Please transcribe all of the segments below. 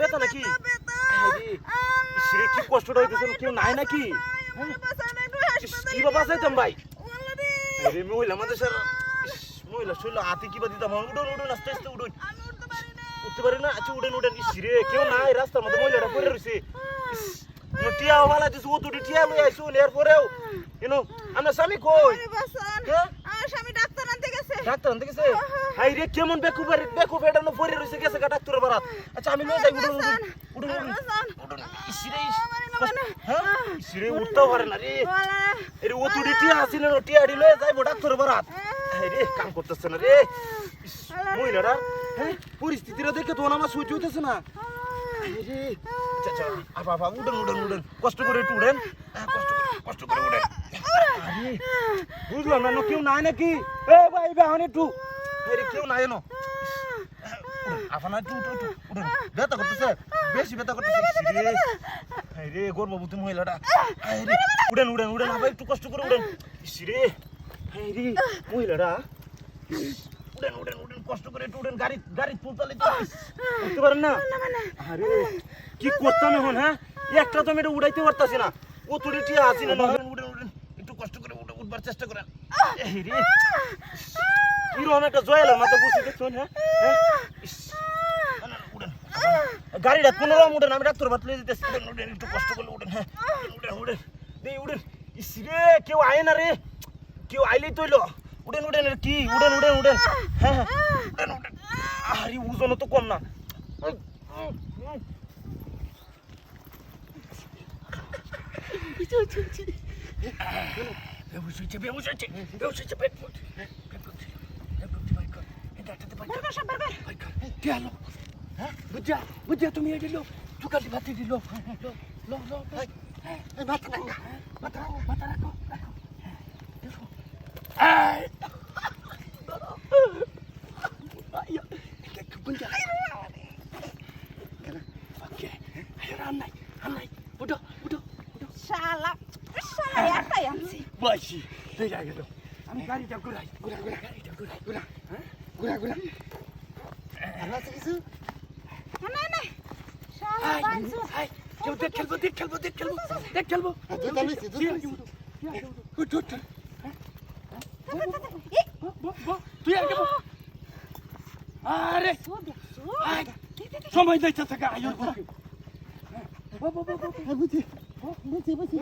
ব্যথা নাকি? আরে, ইসরে কি কষ্টটা হইতেছে কেউ নাই নাকি? কি বাবা চাইতাম ভাই? আরে মহিলা আমাদের স্যার মহিলা শৈল হাতে কিবা দিতাম? উঠুন উঠুন আস্তে আস্তে উঠুন। উঠতে পারি না। আচ্ছা উঠেন উঠেন। ইস রে কেউ নাই রাস্তার মধ্যে মহিলাটা পড়ে রয়েছে টিয়া ওয়ালা দিছে ও দুটি টিয়া লই আইছো এরপরেও ইনো আমরা স্বামী কই? কে? ডাক্তার আনতে গেছে? হাই রে কেমন বেকু বেকু বেড়ানো পরে রয়েছে গেছে গা ডাক্তারের বারাত আচ্ছা আমি লয়ে যাই উঠুন উঠুন উঠুন উঠুন উঠুন ইস রে ইস, কষ্ট- হ্যাঁ? ইস রে উঠতেও পারে না রে। এরে ও দুটি টিয়া আসিল টিয়া আড়ি লয়ে যাইবো ডাক্তারের বারাত হাই রে কাম করতেছে না রে। ইস, মহিলারা হ্যাঁ? পরিস্থিতিটা দেখে তো আমার সহ্য হইতেছে না। হাই রে। আচ্ছা আচ্ছা আপা আপা উঠেন উঠেন উঠেন। কষ্ট করে একটু উঠেন। কষ্ট করে কষ্ট করে আরে বুঝলাম না কেউ নাই নাকি? এ ভাই একটু। কেউ নাই ন আপনার একটু উঠো ব্যথা করতেছে বেশি ব্যথা করতেছে। রে গর্ভবতী মহিলাটা। হাই রে উঠেন উঠেন উঠেন আবার একটু কষ্ট করে উঠেন রে রে মহিলাটা। উঠেন উঠেন উঠেন কষ্ট করে একটু উঠেন গাড়ি গাড়ি তুলতালে উঠতে পারেন না। আরে কি করতাম এখন হ্যাঁ? একটা তো আমি এটা উড়াইতে পারতাছি না। টিয়া আছি না উঠেন উঠেন একটু কষ্ট করে উঠে উঠবার চেষ্টা করেন। কীরকম একটা জয়ালের মাথা বসে দেখছেন হ্যাঁ? হ্যাঁ? উঠেন। গাড়িটা কোনো রকম উঠেন আমি ডাক্তার বাতলে দিতেছি উঠেন উঠেন একটু কষ্ট করে উঠেন হ্যাঁ। উঠেন উঠেন। দেই উঠেন। ইস রে কেউ আয় না রে। কেউ আইলেই তৈল উঠেন উঠেন কি? উঠেন উঠেন উঠেন। হ্যাঁ হ্যাঁ, উঠেন উঠেন। আরে ওজনও তো কম না। বেহুশ হয়েছে বেহুশ হয়েছে বেহুশ হয়েছে পেট ফুট পেট ফুট হ্যাঁ তুমি দিলো চুকাটি ভাতি দিলো মাথা রাখো মাথা রাখো মাথা রাখো রাখো দেখো এই আয়া এটা বুঝা কেন ওকে রাম নাই রাম নাই উঠো উঠো উঠো বাসি তুই আগে তো আমি গাড়িটা ঘুরাই ঘুরা ঘুরা গাড়িটা ঘুরাই ঘুরা হ্যাঁ? ঘুরা ঘুরা। ভালো আছে কিছু? হাই হাই কেউ দেখ খেলব দেখ খেলব দেখ খেলব দেখ খেলব। জুতা লইছি, জুতা লইছি। উঠ উঠ তুই আগে। আরে সময় দিতে থাকে আয়ুর বুঝি বুঝি বুঝি বুঝি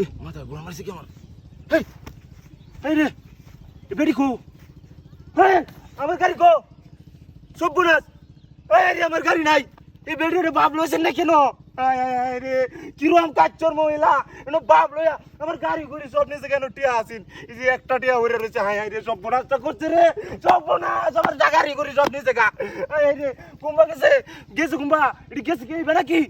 এ মাথা গোলা মারছে কি। আমার এই রে বেডি কো আমার গাড়ি কো। সব বুনাস। এই আমার গাড়ি নাই। এই বেডি রে বাপ লইছেন না কেন? রে, কিরম কাচ্চর মহিলা। এনো বাপ লইয়া আমার গাড়ি ঘুরি সব নিচে কেন টিয়া আসিন এই যে একটা টিয়া হয়ে রয়েছে হাই হাই রে, সব বোনাসটা করছে রে, সব বোনাস আমার গাড়ি ঘুরি সব নিচে গা। এই রে কুম্বা গেছে গেছে কুম্বা এটি গেছে কি বেড়া নাকি